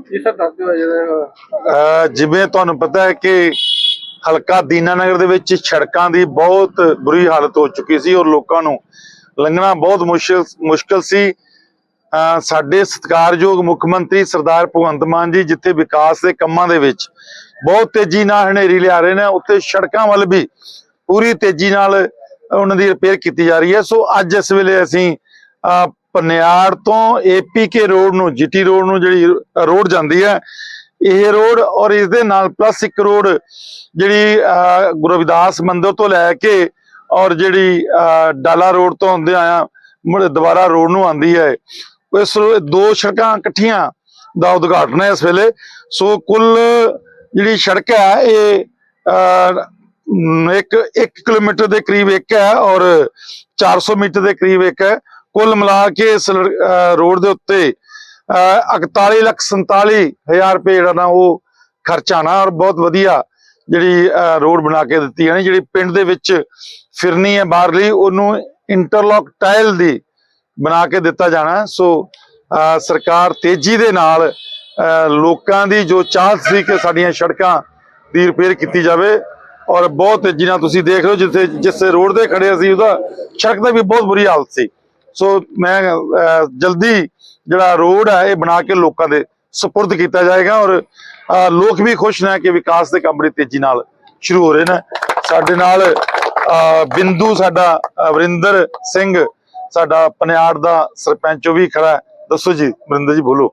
ਜੀ ਸਰ, ਦੱਸ ਦਿਓ ਜਿਹੜਾ ਜਿਵੇਂ ਤੁਹਾਨੂੰ ਪਤਾ ਹੈ ਕਿ ਹਲਕਾ ਦੀਨਾਨਗਰ ਦੇ ਵਿੱਚ ਸੜਕਾਂ ਦੀ ਬਹੁਤ ਬੁਰੀ ਹਾਲਤ ਹੋ ਚੁੱਕੀ ਸੀ ਔਰ ਲੋਕਾਂ ਨੂੰ ਲੰਘਣਾ ਬਹੁਤ ਮੁਸ਼ਕਿਲ ਮੁਸ਼ਕਿਲ ਸੀ। ਸਾਡੇ ਸਤਿਕਾਰਯੋਗ ਮੁੱਖ ਮੰਤਰੀ ਸਰਦਾਰ ਭਗਵੰਤ ਮਾਨ ਜੀ, ਜਿੱਥੇ ਵਿਕਾਸ ਦੇ ਕੰਮਾਂ ਦੇ ਵਿੱਚ ਬਹੁਤ ਤੇਜ਼ੀ ਨਾਲ ਹਨੇਰੀ ਲਿਆ ਰਹੇ ਨੇ, ਉੱਥੇ ਸੜਕਾਂ ਵੱਲ ਵੀ ਪੂਰੀ ਤੇਜ਼ੀ ਨਾਲ ਉਹਨਾਂ ਦੀ ਰਿਪੇਅਰ ਕੀਤੀ ਜਾ ਰਹੀ ਹੈ। ਸੋ ਅੱਜ ਇਸ ਵੇਲੇ ਅਸੀਂ ਪਨਿਆੜ ਤੋਂ ਏਪੀਕੇ ਰੋਡ ਨੂੰ, ਜੀਟੀ ਰੋਡ ਨੂੰ ਜਿਹੜੀ ਰੋਡ ਜਾਂਦੀ ਹੈ, ਇਹ ਰੋਡ ਔਰ ਇਸ ਦੇ ਨਾਲ ਪਲੱਸ ਇੱਕ ਰੋਡ ਜਿਹੜੀ ਗੁਰੂ ਰਵਿਦਾਸ ਮੰਦਿਰ ਤੋਂ ਲੈ ਕੇ ਔਰ ਜਿਹੜੀ ਡਾਲਾ ਰੋਡ ਤੋਂ ਆਉਂਦੇ ਆਇਆ ਦੁਬਾਰਾ ਰੋਡ ਨੂੰ ਆਂਦੀ ਹੈ। ਇਸ ਦੋ ਸੜਕਾਂ ਇਕੱਠੀਆਂ ਦਾ ਉਦਘਾਟਨ ਹੈ ਇਸ ਵੇਲੇ। ਸੋ ਕੁੱਲ ਜਿਹੜੀ ਸੜਕ ਹੈ, ਇਹ ਇੱਕ 1 ਕਿਲੋਮੀਟਰ ਦੇ ਕਰੀਬ ਇੱਕ ਹੈ ਔਰ 400 ਮੀਟਰ ਦੇ ਕਰੀਬ ਇੱਕ ਹੈ। ਕੁੱਲ ਮਿਲਾ ਕੇ ਇਸ ਰੋਡ ਦੇ ਉੱਤੇ, ਅਹ 41 ਲੱਖ 47 ਹਜ਼ਾਰ ਰੁਪਏ ਜਿਹੜਾ ਨਾ ਉਹ ਖਰਚਾ ਆਣਾ ਔਰ ਬਹੁਤ ਵਧੀਆ ਜਿਹੜੀ ਰੋਡ ਬਣਾ ਕੇ ਦਿੱਤੀ ਹੈ ਜਿਹੜੀ ਪਿੰਡ ਦੇ ਵਿੱਚ ਫਿਰਨੀ ਹੈ ਬਾਹਰਲੀ ਉਹਨੂੰ ਇੰਟਰਲੌਕ ਟਾਇਲ ਦੀ ਬਣਾ ਕੇ ਦਿੱਤਾ ਜਾਣਾ। ਸੋ ਸਰਕਾਰ ਤੇਜ਼ੀ ਦੇ ਨਾਲ ਲੋਕਾਂ ਦੀ ਜੋ ਚਾਹ ਸੀ ਕਿ ਸਾਡੀਆਂ ਸੜਕਾਂ ਦੀ ਰਿਪੇਅਰ ਕੀਤੀ ਜਾਵੇ ਔਰ ਬਹੁਤ ਤੇਜ਼ੀ ਨਾਲ ਤੁਸੀਂ ਦੇਖ ਰਹੇ ਹੋ ਜਿੱਥੇ ਜਿਸ ਰੋਡ ਤੇ ਖੜੇ ਸੀ ਉਹਦਾ ਸੜਕ ਦਾ ਵੀ ਬਹੁਤ ਬੁਰੀ ਹਾਲਤ ਸੀ। ਸੋ ਮੈਂ ਜਲਦੀ ਜਿਹੜਾ ਰੋਡ ਹੈ ਇਹ ਬਣਾ ਕੇ ਲੋਕਾਂ ਦੇ ਸਪੁਰਦ ਕੀਤਾ ਜਾਏਗਾ ਔਰ ਲੋਕ ਵੀ ਖੁਸ਼ ਨੇ ਕਿ ਵਿਕਾਸ ਦੇ ਕੰਮ ਬੜੀ ਤੇਜ਼ੀ ਨਾਲ ਸ਼ੁਰੂ ਹੋ ਰਹੇ ਨੇ। ਸਾਡੇ ਨਾਲ ਬਿੰਦੂ, ਸਾਡਾ ਵਰਿੰਦਰ ਸਿੰਘ, ਸਾਡਾ ਪਨਿਆੜ ਦਾ ਸਰਪੰਚ ਉਹ ਵੀ ਖੜਾ ਹੈ। ਦੱਸੋ ਜੀ ਵਰਿੰਦਰ ਜੀ, ਬੋਲੋ।